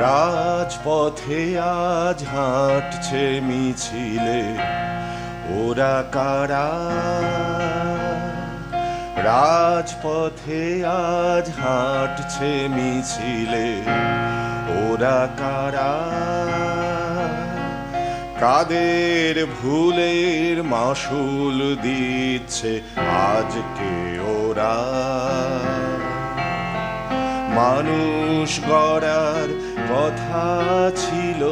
রাজপথে আজ হাঁটছে মিছিলে, ওরা কারা? রাজপথে আজ হাঁটছে মিছিলে, ওরা কারা? কাদের ভুলের মাসুল দিচ্ছে আজকে ওরা? মানুষ গড়ার কথা ছিল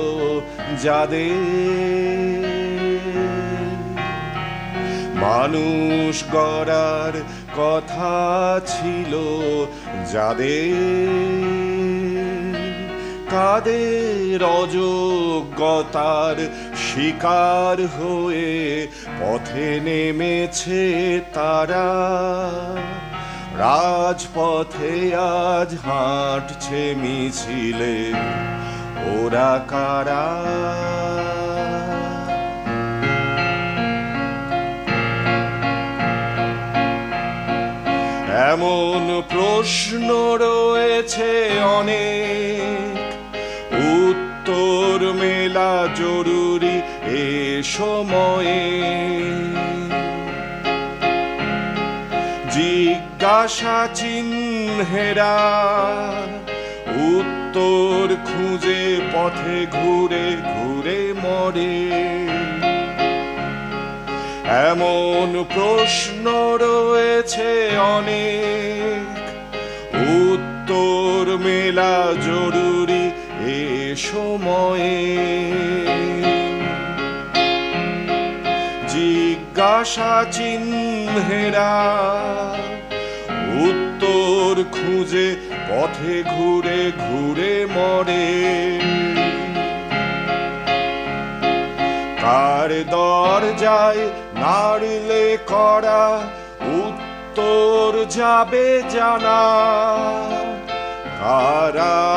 যাদের। মানুষ গড়ার কথা ছিল যাদের। কাদের অযোগ্যতার শিকার হয়ে পথে নেমেছে তারা। রাজপথে আজ হাঁটছে মিছিলে, ওরা কারা? এমন প্রশ্ন রয়েছে অনেক। উত্তর মেলা জরুরি এ সময়ে। জিজ্ঞাসা চিহ্নেরা, উত্তর খুঁজে পথে ঘুরে ঘুরে মরে। এমন প্রশ্ন রয়েছে অনেক, উত্তর মেলা জরুরি এ সময়ে। জিজ্ঞাসা চিহ্নেরা উত্তর খুঁজে, পথে ঘুরে ঘুরে মরে। কার দরজায় নাড়লে করা উত্তর যাবে জানা। কার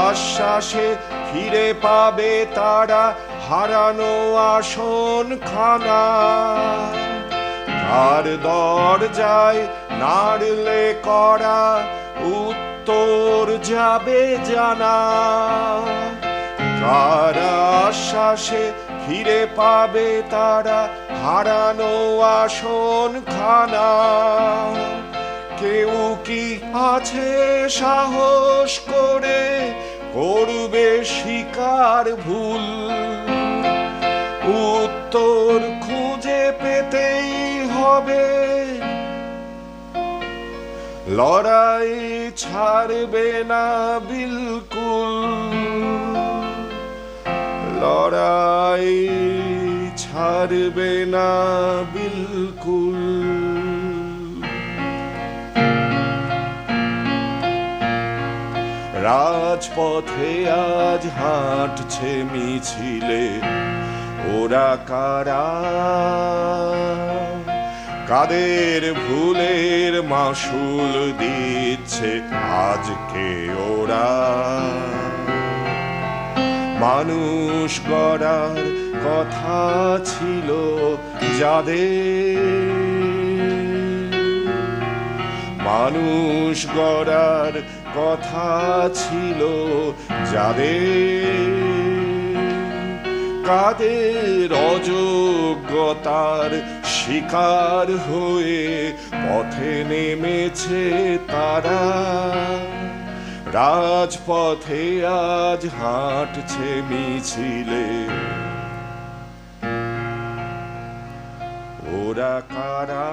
আশ্বাসে ফিরে পাবে তারা, হারানো আসন খানা কার দরজায় নাড়লে করা উত্তর যাবে জানা। কার আশ্বাসে ফিরে পাবে তারা, হারানো আসন খানা। কেউ কি আছে সাহস করে করবে শিকার ভুল? হবে। লড়াই ছাড়বে না বিলকুল। লড়াই ছাড়বে না বিলকুল। রাজপথে আজ হাঁটছে মিছিলে, ওরা কারা কাদের ভুলের মাসুল দিচ্ছে আজকে ওরা? মানুষ গড়ার কথা ছিল যাদের। মানুষ গড়ার কথা ছিল যাদের। কাদের অযোগ্যতার শিকার হয়ে পথে নেমেছে তারা। রাজপথে আজ হাঁটছে মিছিলে। ওরা কারা?